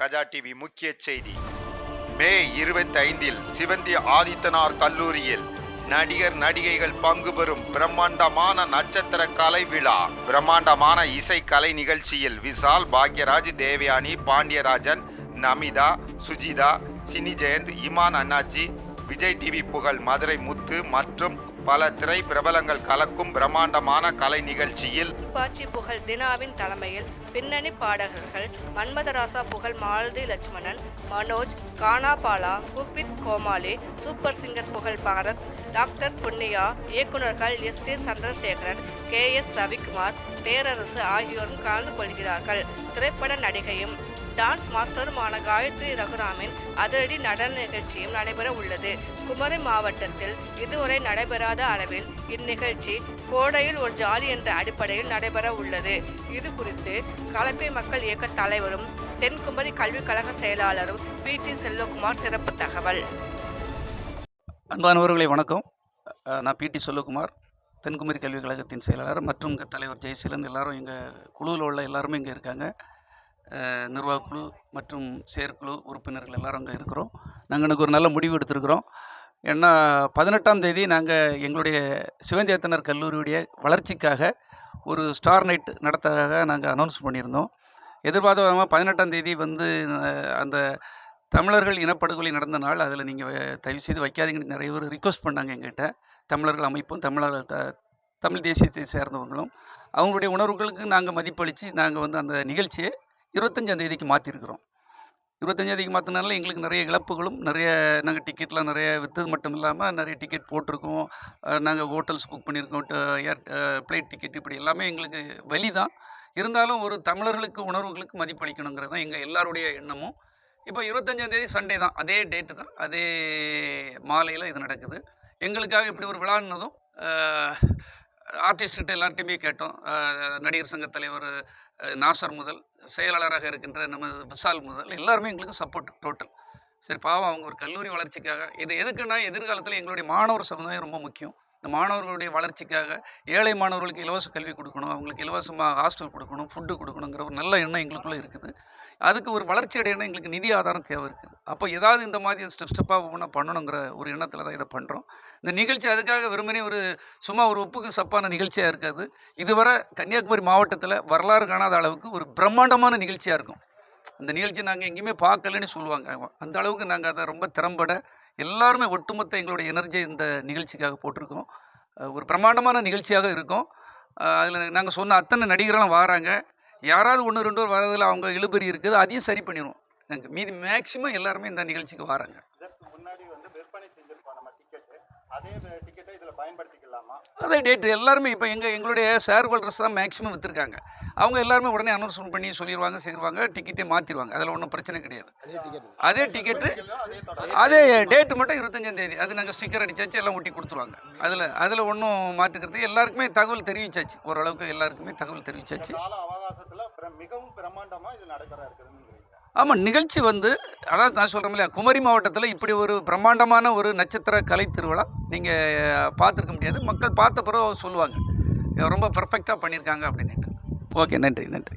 Gaja TV முக்கிய செய்தி. மே இருபத்தி ஐந்தில் சிவந்தி ஆதித்தனார் கல்லூரியில் நடிகர் நடிகைகள் பங்கு பெறும் பிரம்மாண்டமான நட்சத்திர கலை விழா. பிரம்மாண்டமான இசை கலை நிகழ்ச்சியில் விஷால் பாக்யராஜ் தேவயானி பாண்டியராஜன் நமிதா சுஜிதா சினி ஜெயந்த் இமான் அண்ணாச்சி விஜய் டிவி புகழ் மதுரை முத்து மற்றும் பல திரை பிரபலங்கள் கலக்கும் பிரம்மாண்டமான கலை நிகழ்ச்சியில் பாச்சி புகழ் தினாவின் தலைமையில் பின்னணி பாடகர்கள் மன்மதராசா புகழ் Malathi Lakshmanan Manoj Gana Bala cook with Comali super singer புகழ் பாரத் டாக்டர் புன்னியா இயக்குனர்கள் S. A. Chandrasekaran K. S. Ravikumar Perarasu ஆகியோரும் கலந்து கொள்கிறார்கள். திரைப்பட நடிகையும் டான்ஸ் மாஸ்டருமான காயத்ரி ரகுராமின் அதிரடி நடன நிகழ்ச்சியும் நடைபெற உள்ளது. குமரி மாவட்டத்தில் இதுவரை நடைபெறாத அளவில் இந்நிகழ்ச்சி கோடையில் ஒரு ஜாலி என்ற அடிப்படையில் நடைபெற உள்ளது. இது குறித்து கலப்பை மக்கள் இயக்க தலைவரும் தென்குமரி கல்விக் கழக செயலாளரும் பி. டி. செல்வகுமார் சிறப்பு தகவல். அன்பானவர்களை வணக்கம். நான் பிடி சொல்லுகுமார் தென்குமரி கல்விக் கழகத்தின் செயலாளர் மற்றும் இங்கே தலைவர் ஜெயசீலன். எல்லாரும் எங்கள் குழுவில் உள்ள எல்லாருமே இங்கே இருக்காங்க. நிர்வாக நிர்வாகக்குழு மற்றும் செயற்குழு உறுப்பினர்கள் எல்லாரும் அங்கே இருக்கிறோம். நாங்கள் எனக்கு ஒரு நல்ல முடிவு எடுத்திருக்கிறோம். ஏன்னா பதினெட்டாம் தேதி நாங்கள் எங்களுடைய சிவந்தேத்தனர் கல்லூரியுடைய வளர்ச்சிக்காக ஒரு ஸ்டார் நைட் நடத்ததாக நாங்கள் அனௌன்ஸ் பண்ணியிருந்தோம். எதிர்பார்த்த விதமாக பதினெட்டாம் தேதி வந்து அந்த தமிழர்கள் இனப்படுகொலை நடந்த நாள் அதில் நீங்கள் தயவு செய்து வைக்காதீங்கன்னு நிறைய பேர் ரிக்வஸ்ட் பண்ணாங்க எங்கிட்ட தமிழர்கள் அமைப்பும் தமிழர்கள் த தமிழ் தேசியத்தை சேர்ந்தவர்களும். அவங்களுடைய உணர்வுகளுக்கு நாங்கள் மதிப்பளித்து நாங்கள் வந்து அந்த நிகழ்ச்சியை இருபத்தஞ்சாம் தேதிக்கு மாற்றிருக்கிறோம் இருபத்தஞ்சாம் தேதிக்கு மாற்றினால எங்களுக்கு நிறைய இழப்புகளும் நிறைய நாங்கள் டிக்கெட்லாம் நிறைய விற்றது மட்டும் இல்லாமல் நிறைய டிக்கெட் போட்டிருக்கோம். நாங்கள் ஹோட்டல்ஸ் புக் பண்ணியிருக்கோம் ஏர் ஃப்ளைட் டிக்கெட் இப்படி எல்லாமே எங்களுக்கு வலி தான் இருந்தாலும் ஒரு தமிழர்களுக்கு உணர்வுகளுக்கு மதிப்பளிக்கணுங்கிறது தான் எங்கள் எல்லாருடைய எண்ணமும். இப்போ இருபத்தஞ்சாம் தேதி சண்டே தான். அதே டேட்டு தான். அதே மாலையில் இது நடக்குது. எங்களுக்காக இப்படி ஒரு விழான்னதும் ஆர்டிஸ்ட்கிட்ட எல்லார்ட்டையுமே கேட்டோம். நடிகர் சங்க தலைவர் நாசர் முதல் செயலாளராக இருக்கின்ற நம்ம விஷால் முதல் எல்லாருமே எங்களுக்கு சப்போர்ட் டோட்டல் சரி பாவம் அவங்க ஒரு கல்லூரி வளர்ச்சிக்காக. இது எதுக்குன்னா எதிர்காலத்தில் எங்களுடைய மாணவர் சமுதாயம் ரொம்ப முக்கியம். இந்த மாணவர்களுடைய வளர்ச்சிக்காக ஏழை மாணவர்களுக்கு இலவச கல்வி கொடுக்கணும் அவங்களுக்கு இலவசமாக ஹாஸ்டல் கொடுக்கணும் ஃபுட்டு கொடுக்கணுங்கிற ஒரு நல்ல எண்ணம் எங்களுக்குள்ளே இருக்குது. அதுக்கு ஒரு வளர்ச்சி அடையணும் எங்களுக்கு நிதி ஆதாரம் தேவை இருக்குது. அப்போ ஏதாவது இந்த மாதிரி ஸ்டெப் ஸ்டெப்பாக ஒவ்வொன்றா பண்ணணுங்கிற ஒரு எண்ணத்தில் தான் இதை பண்ணுறோம் இந்த நிகழ்ச்சி அதுக்காக வெறுமனே ஒரு சும்மா ஒரு ஒப்புக்கு சப்பான நிகழ்ச்சியாக இருக்காது. இதுவரை கன்னியாகுமரி மாவட்டத்தில் வரலாறு காணாத அளவுக்கு ஒரு பிரம்மாண்டமான நிகழ்ச்சியாக இருக்கும். இந்த நிகழ்ச்சி நாங்கள் எங்கேயுமே பார்க்கலன்னு சொல்லுவாங்க. அந்த அளவுக்கு நாங்கள் அதை ரொம்ப திறம்பட எல்லாருமே ஒட்டுமொத்த எங்களுடைய எனர்ஜி இந்த நிகழ்ச்சிக்காக போட்டிருக்கோம். ஒரு பிரமாண்டமான நிகழ்ச்சியாக இருக்கும். அதில் நாங்கள் சொன்ன அத்தனை நடிகர்களும் வராங்க. யாராவது ஒன்று ரெண்டு பேர் வரதில் அவங்க இழுபறி இருக்குது. அதையும் சரி பண்ணிடுவோம் நாங்கள் மீதி மேக்ஸிமம் எல்லாருமே இந்த நிகழ்ச்சிக்கு வராங்க இதற்கு முன்னாடி வந்து விற்பனை செஞ்சிருக்கோம் நம்ம டிக்கெட்டு அதே டேட்டு எல்லாருமே இப்போ எங்கள் எங்களுடைய ஷேர் ஹோல்டர்ஸ் தான் மேக்ஸிமம் விற்றுருக்காங்க அவங்க எல்லாருமே உடனே அனௌன்ஸ்மெண்ட் பண்ணி சொல்லிடுவாங்க செய்வாங்க டிக்கெட்டே மாற்றிடுவாங்க அதில் ஒன்றும் பிரச்சனை கிடையாது. அதே டிக்கெட்டு அதே டேட்டு மட்டும் இருபத்தஞ்சாம் தேதி. அது நாங்கள் ஸ்டிக்கர் அடிச்சாச்சு எல்லாம் ஒட்டி கொடுத்துருவாங்க. அதில் அதில் ஒன்றும் மாற்றுக்கிறது எல்லாருக்குமே தகவல் தெரிவிச்சாச்சு. ஓரளவுக்கு எல்லாருக்குமே தகவல் தெரிவிச்சாச்சு. மிகவும் பிரம்மாண்டமாக இது நடைபெற இருக்குதுன்னு ஆமாம் நிகழ்ச்சி வந்து அதாவது நான் சொல்கிறேன் இல்லையா குமரி மாவட்டத்தில் இப்படி ஒரு பிரம்மாண்டமான ஒரு நட்சத்திர கலை திருவிழா நீங்கள் பார்த்துருக்க முடியாது. மக்கள் பார்த்த பிறகு சொல்லுவாங்க. ரொம்ப பர்ஃபெக்டாக பண்ணியிருக்காங்க அப்படின்ட்டு ஓகே நன்றி நன்றி.